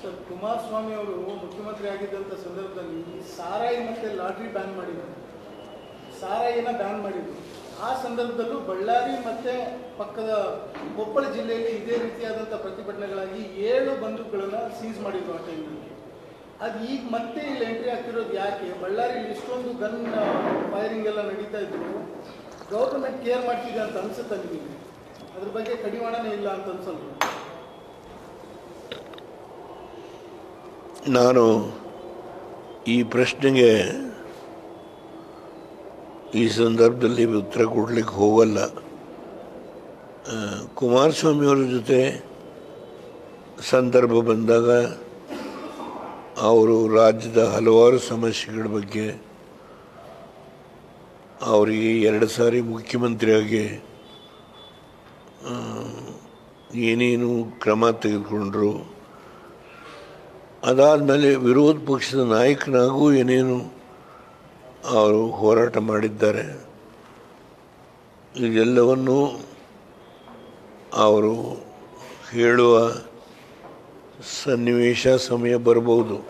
Sir, Kumaraswamy ಅವರು ಮುಖ್ಯಮಂತ್ರಿ ಆಗಿದ್ದಂಥ ಸಂದರ್ಭದಲ್ಲಿ ಸಾರಾಯಿ ಮತ್ತೆ ಲಾಟ್ರಿ ಬ್ಯಾನ್ ಮಾಡಿದ್ರು. ಸಾರಾಯಿನ ಬ್ಯಾನ್ ಮಾಡಿದ್ರು. ಆ ಸಂದರ್ಭದಲ್ಲೂ ಬಳ್ಳಾರಿ ಮತ್ತೆ ಪಕ್ಕದ ಕೊಪ್ಪಳ ಜಿಲ್ಲೆಯಲ್ಲಿ ಇದೇ ರೀತಿಯಾದಂಥ ಪ್ರತಿಭಟನೆಗಳಾಗಿ ಏಳು ಬಂದೂಕುಗಳನ್ನು ಸೀಸ್ ಮಾಡಿದ್ರು ಆ ಟೈಮಲ್ಲಿ ಅದು ಈಗ ಮತ್ತೆ ಇಲ್ಲಿ ಎಂಟ್ರಿ ಆಗ್ತಿರೋದು ಯಾಕೆ? ಬಳ್ಳಾರಿಯಲ್ಲಿ ಇಷ್ಟೊಂದು ಗನ್ ಫೈರಿಂಗ್ ಎಲ್ಲ ನಡೀತಾ ಇದ್ರು. ಗೌರ್ಮೆಂಟ್ ಕೇರ್ ಮಾಡ್ತಿದೆ ಅಂತ ಅನ್ಸುತ್ತೆ ನಿಮಗೆ? ಅದ್ರ ಬಗ್ಗೆ ಕಡಿವಾಣನೇ ಇಲ್ಲ ಅಂತ ಅನ್ಸಲ್ವಾ? ನಾನು ಈ ಪ್ರಶ್ನೆಗೆ ಈ ಸಂದರ್ಭದಲ್ಲಿ ಉತ್ತರ ಕೊಡಲಿಕ್ಕೆ ಹೋಗಲ್ಲ. ಕುಮಾರಸ್ವಾಮಿಯವರ ಜೊತೆ ಸಂದರ್ಭ ಬಂದಾಗ ಅವರು ರಾಜ್ಯದ ಹಲವಾರು ಸಮಸ್ಯೆಗಳ ಬಗ್ಗೆ ಅವರಿಗೆ ಎರಡು ಸಾರಿ ಮುಖ್ಯಮಂತ್ರಿಯಾಗಿ ಏನೇನು ಕ್ರಮ ತೆಗೆದುಕೊಂಡ್ರು ಅದಾದಮೇಲೆ ವಿರೋಧ ಪಕ್ಷದ ನಾಯಕನಾಗೂ ಏನೇನು ಅವರು ಹೋರಾಟ ಮಾಡಿದ್ದಾರೆ. ಇದೆಲ್ಲವನ್ನು ಅವರು ಹೇಳುವ ಸನ್ನಿವೇಶ ಸಮಯ ಬರಬಹುದು.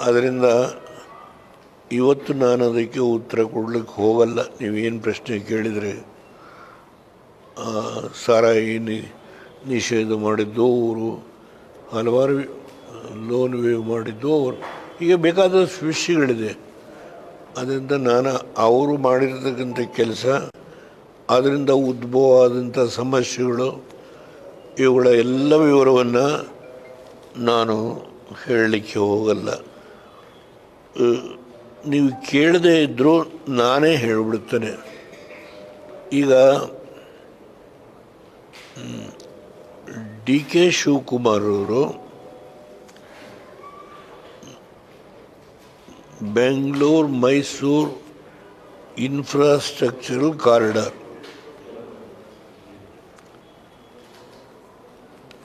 ಅದರಿಂದ ಇವತ್ತು ನಾನು ಅದಕ್ಕೆ ಉತ್ತರ ಕೊಡಲಿಕ್ಕೆ ಹೋಗಲ್ಲ. ನೀವೇನು ಪ್ರಶ್ನೆ ಕೇಳಿದರೆ ಸಾರಾಯಿ ನಿಷೇಧ ಮಾಡಿದ್ದು ಅವರು ಹಲವಾರು ಲೋನ್ ವೇವ್ ಮಾಡಿದ್ದು, ಅವರು ಈಗ ಬೇಕಾದಷ್ಟು ವಿಷಯಗಳಿದೆ. ಅದರಿಂದ ನಾನು ಅವರು ಮಾಡಿರ್ತಕ್ಕಂಥ ಕೆಲಸ, ಅದರಿಂದ ಉದ್ಭವ ಆದಂಥ ಸಮಸ್ಯೆಗಳು, ಇವುಗಳ ಎಲ್ಲ ವಿವರವನ್ನು ನಾನು ಹೇಳಲಿಕ್ಕೆ ಹೋಗಲ್ಲ. ನೀವು ಕೇಳದೇ ಇದ್ದರೂ ನಾನೇ ಹೇಳಿಬಿಡುತ್ತೇನೆ ಈಗ ಡಿ ಕೆ ಶಿವಕುಮಾರ್ ಅವರು ಬೆಂಗಳೂರು ಮೈಸೂರು ಇನ್ಫ್ರಾಸ್ಟ್ರಕ್ಚರಲ್ ಕಾರಿಡಾರ್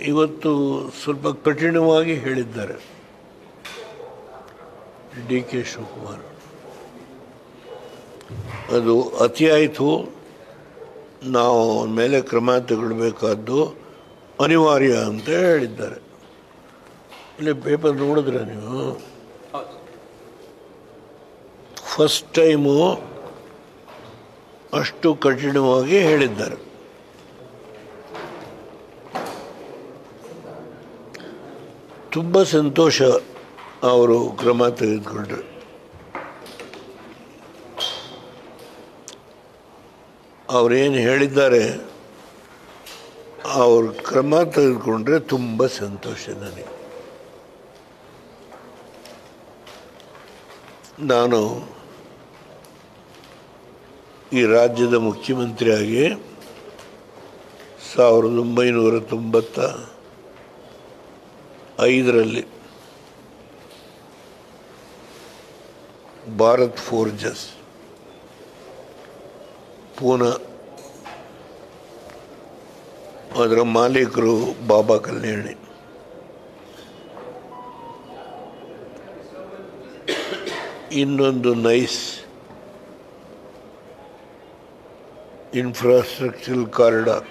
ಇವತ್ತು ಸ್ವಲ್ಪ ಕಠಿಣವಾಗಿ ಹೇಳಿದ್ದಾರೆ ಡಿ ಕೆ ಶಿವಕುಮಾರ್. ಅದು ಅತಿಯಾಯಿತು. ನಾವು ಮೇಲೆ ಕ್ರಮ ತಗೊಳ್ಬೇಕಾದ್ದು ಅನಿವಾರ್ಯ ಅಂತ ಹೇಳಿದ್ದಾರೆ. ಇಲ್ಲಿ ಪೇಪರ್ ನೋಡಿದ್ರೆ ನೀವು ಫಸ್ಟ್ ಟೈಮು ಅಷ್ಟು ಕಠಿಣವಾಗಿ ಹೇಳಿದ್ದಾರೆ. ತುಂಬ ಸಂತೋಷ ಅವರು ಕ್ರಮ ತೆಗೆದುಕೊಂಡ್ರು. ಅವರೇನು ಹೇಳಿದ್ದಾರೆ, ಅವರು ಕ್ರಮ ತೆಗೆದುಕೊಂಡ್ರೆ ತುಂಬ ಸಂತೋಷ ನನಗೆ. ನಾನು ಈ ರಾಜ್ಯದ ಮುಖ್ಯಮಂತ್ರಿಯಾಗಿ ಸಾವಿರದ ಒಂಬೈನೂರ ತೊಂಬತ್ತ ಐದರಲ್ಲಿ ಭಾರತ್ ಫೋರ್ಜಸ್ ಪೂನಾ ಅದರ ಮಾಲೀಕರು ಬಾಬಾ ಕಲ್ಯಾಣಿ. ಇನ್ನೊಂದು ನೈಸ್ ಇನ್ಫ್ರಾಸ್ಟ್ರಕ್ಚರಲ್ ಕಾರಿಡಾರ್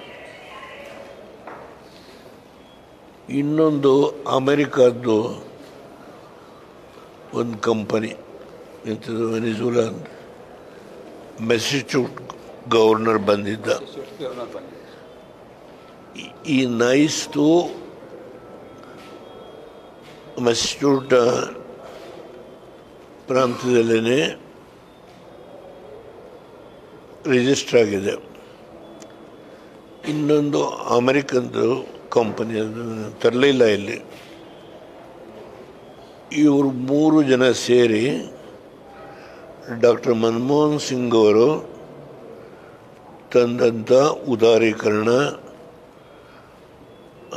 ಇನ್ನೊಂದು ಅಮೆರಿಕದ್ದು ಒಂದು ಕಂಪನಿ, ಎಂಥದ್ದು ವೆನಿಜುಲಾ ಮೆಸಿಚ್ಯೂಟ್ ಗವರ್ನರ್ ಬಂದಿದ್ದ. ಈ- ನೈಸ್ ನೈಸ್ದು ಮೆಸಿಚೂಟ್ ಪ್ರಾಂತ್ಯದಲ್ಲೇ ರಿಜಿಸ್ಟರ್ ಆಗಿದೆ. ಇನ್ನೊಂದು ಅಮೆರಿಕನ್ದು ಕಂಪನಿ ತರಲಿಲ್ಲ ಇಲ್ಲಿ. ಇವರು ಮೂರು ಜನ ಸೇರಿ ಡಾಕ್ಟರ್ ಮನಮೋಹನ್ ಸಿಂಗ್ ಅವರು ತಂದಂಥ ಉದಾರೀಕರಣ,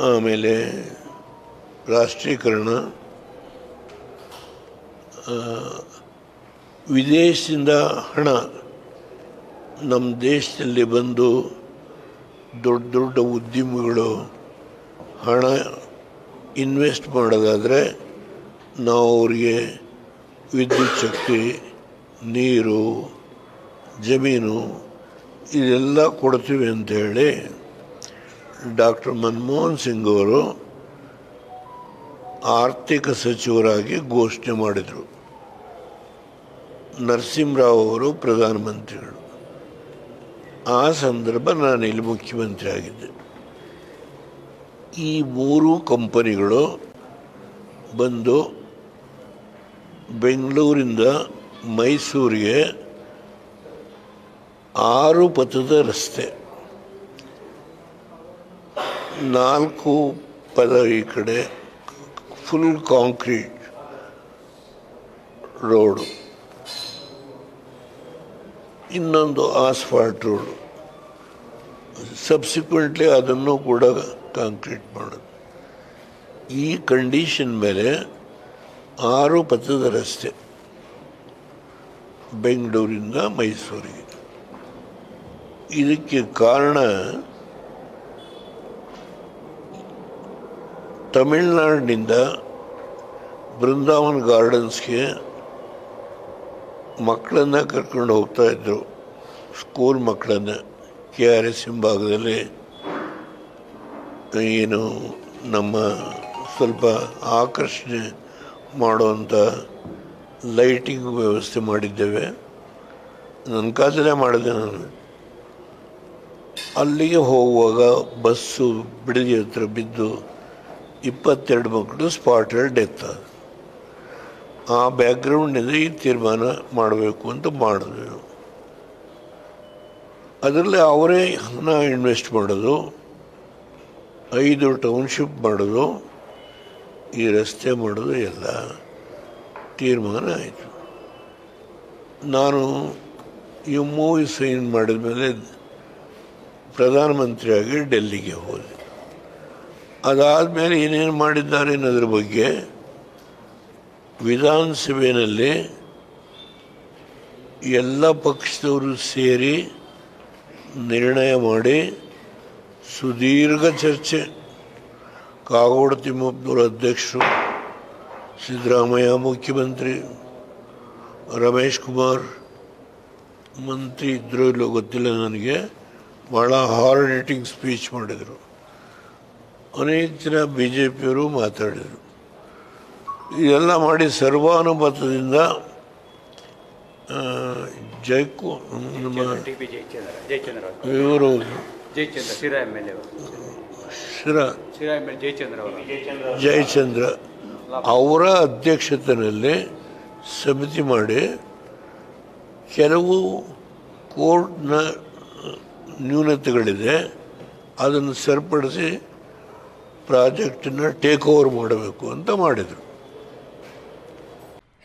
ಆಮೇಲೆ ರಾಷ್ಟ್ರೀಕರಣ ವಿದೇಶದಿಂದ ಹಣ ನಮ್ಮ ದೇಶದಲ್ಲಿ ಬಂದು ದೊಡ್ಡ ದೊಡ್ಡ ಉದ್ಯಮಿಗಳು ಹಣ ಇನ್ವೆಸ್ಟ್ ಮಾಡೋದಾದರೆ ನಾವು ಅವರಿಗೆ ವಿದ್ಯುತ್ ಶಕ್ತಿ, ನೀರು, ಜಮೀನು ಇದೆಲ್ಲ ಕೊಡ್ತೀವಿ ಅಂಥೇಳಿ ಡಾಕ್ಟರ್ ಮನಮೋಹನ್ ಸಿಂಗ್ ಅವರು ಆರ್ಥಿಕ ಸಚಿವರಾಗಿ ಘೋಷಣೆ ಮಾಡಿದರು. ನರಸಿಂಹರಾವ್ ಅವರು ಪ್ರಧಾನಮಂತ್ರಿಗಳು. ಆ ಸಂದರ್ಭ ನಾನು ಇಲ್ಲಿ ಮುಖ್ಯಮಂತ್ರಿ ಆಗಿದ್ದೆ ಈ ಮೂರು ಕಂಪನಿಗಳು ಬಂದು ಬೆಂಗಳೂರಿಂದ ಮೈಸೂರಿಗೆ ಆರು ಪಥದ ರಸ್ತೆ, ನಾಲ್ಕು ಪದ ಈ ಕಡೆ, ಫುಲ್ ಕಾಂಕ್ರೀಟ್ ರೋಡು. ಇನ್ನೊಂದು ಆಸ್ಫಾಲ್ಟ್ ರೋಡು ಸಬ್ಸಿಕ್ವೆಂಟ್ಲಿ ಅದನ್ನು ಕೂಡ ಕಾಂಕ್ರೀಟ್ ಮಾಡೋದು. ಈ ಕಂಡೀಷನ್ ಮೇಲೆ ಆರು ಪಥದ ರಸ್ತೆ ಬೆಂಗಳೂರಿಂದ ಮೈಸೂರಿಗೆ. ಇದಕ್ಕೆ ಕಾರಣ ತಮಿಳ್ನಾಡಿನಿಂದ ಬೃಂದಾವನ್ ಗಾರ್ಡನ್ಸ್ಗೆ ಮಕ್ಕಳನ್ನು ಕರ್ಕೊಂಡು ಇದ್ದರು ಸ್ಕೂಲ್ ಮಕ್ಕಳನ್ನು ಕೆ ಆರ್ ಎಸ್ ಹಿಂಭಾಗದಲ್ಲಿ. ಏನು ನಮ್ಮ ಸ್ವಲ್ಪ ಆಕರ್ಷಣೆ ಮಾಡುವಂಥ ಲೈಟಿಂಗ್ ವ್ಯವಸ್ಥೆ ಮಾಡಿದ್ದೇವೆ. ನನ್ನ ಕಾಲದಲ್ಲೇ ಮಾಡಿದೆ ನಾನು. ಅಲ್ಲಿಗೆ ಹೋಗುವಾಗ ಬಸ್ಸು ಬಿಡದಿ ಹತ್ರ ಬಿದ್ದು ಇಪ್ಪತ್ತೆರಡು ಮಕ್ಕಳು ಸ್ಪಾಟಲ್ಲಿ ಡೆತ್ ಆ ಬ್ಯಾಕ್ಗ್ರೌಂಡಿಂದ ಈ ತೀರ್ಮಾನ ಮಾಡಬೇಕು ಅಂತ ಮಾಡಿದ್ವಿ ಅದರಲ್ಲಿ ಅವರೇ ಹಣ ಇನ್ವೆಸ್ಟ್ ಮಾಡೋದು ಐದು ಟೌನ್ಶಿಪ್ ಮಾಡೋದು ಈ ರಸ್ತೆ ಮಾಡೋದು ಎಲ್ಲ ತೀರ್ಮಾನ ಆಯಿತು. ನಾನು ಈ ಮೂವಿ ಸೈನ್ ಮಾಡಿದ ಮೇಲೆ ಪ್ರಧಾನಮಂತ್ರಿಯಾಗಿ ಡೆಲ್ಲಿಗೆ ಹೋದೆ. ಅದಾದಮೇಲೆ ಏನೇನು ಮಾಡಿದ್ದಾರೆ ಅನ್ನೋದ್ರ ಬಗ್ಗೆ ವಿಧಾನಸಭೆಯಲ್ಲಿ ಎಲ್ಲ ಪಕ್ಷದವರು ಸೇರಿ ನಿರ್ಣಯ ಮಾಡಿ ಸುದೀರ್ಘ ಚರ್ಚೆ. ಕಾಗೋಡ ತಿಮ್ಮಪ್ಪನವರು ಅಧ್ಯಕ್ಷರು, ಸಿದ್ದರಾಮಯ್ಯ ಮುಖ್ಯಮಂತ್ರಿ, ರಮೇಶ್ ಕುಮಾರ್ ಮಂತ್ರಿ ಇದ್ದರೂ ಇಲ್ಲೋ ಗೊತ್ತಿಲ್ಲ ನನಗೆ. ಭಾಳ ಹಾರ್ಡ್ ಹಿಟ್ಟಿಂಗ್ ಸ್ಪೀಚ್ ಮಾಡಿದರು. ಅನೇಕ ಜನ ಬಿ ಜೆ ಪಿಯವರು ಮಾತಾಡಿದರು. ಇದೆಲ್ಲ ಮಾಡಿ ಸರ್ವಾನುಮತದಿಂದ ಜೈಕು ನಮ್ಮ ಇವರು ಶಿರಾ ಜಯಚಂದ್ರ ಅವರ. ಅಧ್ಯಕ್ಷತೆಯಲ್ಲಿ ಸಮಿತಿ ಮಾಡಿ ಕೆಲವು ಕೋರ್ಟ್ನ ನ್ಯೂನತೆಗಳಿದೆ. ಅದನ್ನು ಸರಿಪಡಿಸಿ ಪ್ರಾಜೆಕ್ಟನ್ನು ಟೇಕ್ ಓವರ್ ಮಾಡಬೇಕು ಅಂತ ಮಾಡಿದರು.